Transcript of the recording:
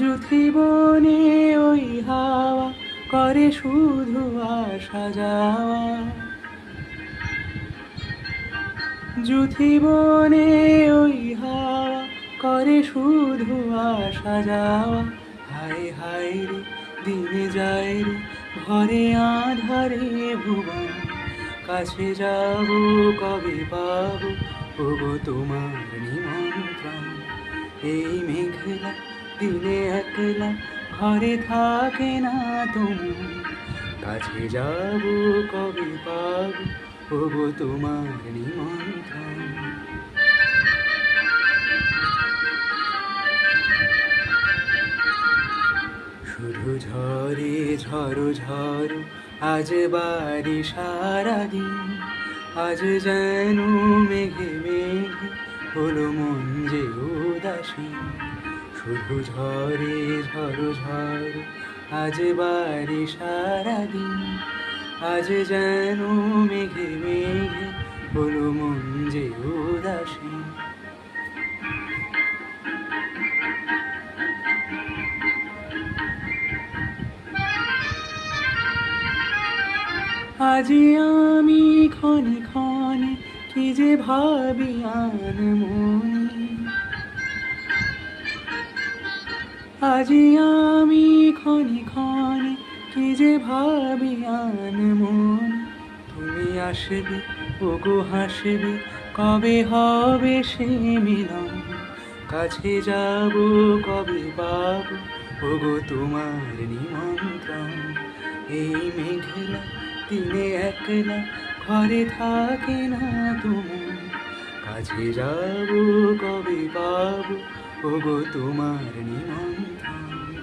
যুথি ওই হাওয়া করে শুধু আসা যাওয়া। যুথি বনে ওই হাওয়া করে শুধু আসা যাওয়া। হায় হায় রে, দিনে যায় রে, ঘরে আধারে ভুবন। কাছে যাব, কবে পাবো ওগো তোমার নিমন্ত্রণ। এই মেঘলা দিনে একলা ঘরে থাকে না তুমি। কাছে যাব কবে পাবো? ওগো তোমার নিমন্ত্রণ। শুধু ঝরে ঝড়ো ঝড়ো আজ বাড়ি সারাদিন আজ যেন মেঘে মেঘে হলো মন যে উদাসীন। শুধু ঝরে ঝড়ো ঝড়ো, আজ বাড়ি সারাদিন। আজ যেন মেঘে মেঘে হলো মন যে উদাসীন। আজি আমি ক্ষণে ক্ষণে কি যে ভাবি আন মনে। আজি আমি ক্ষণে ক্ষণে কি যে ভাবি আন মন? তুমি আসবে, ওগো হাসবে, কবে হবে সে মিলন? কাছে যাব, কবে পাবো? ওগো তোমার নিমন্ত্রণ। এই মেঘলা দিনে একলা ঘরে থাকে না তুমি। কাছে যাব, কবে পাবো? ওগো তোমার নিমন্ত্রণ।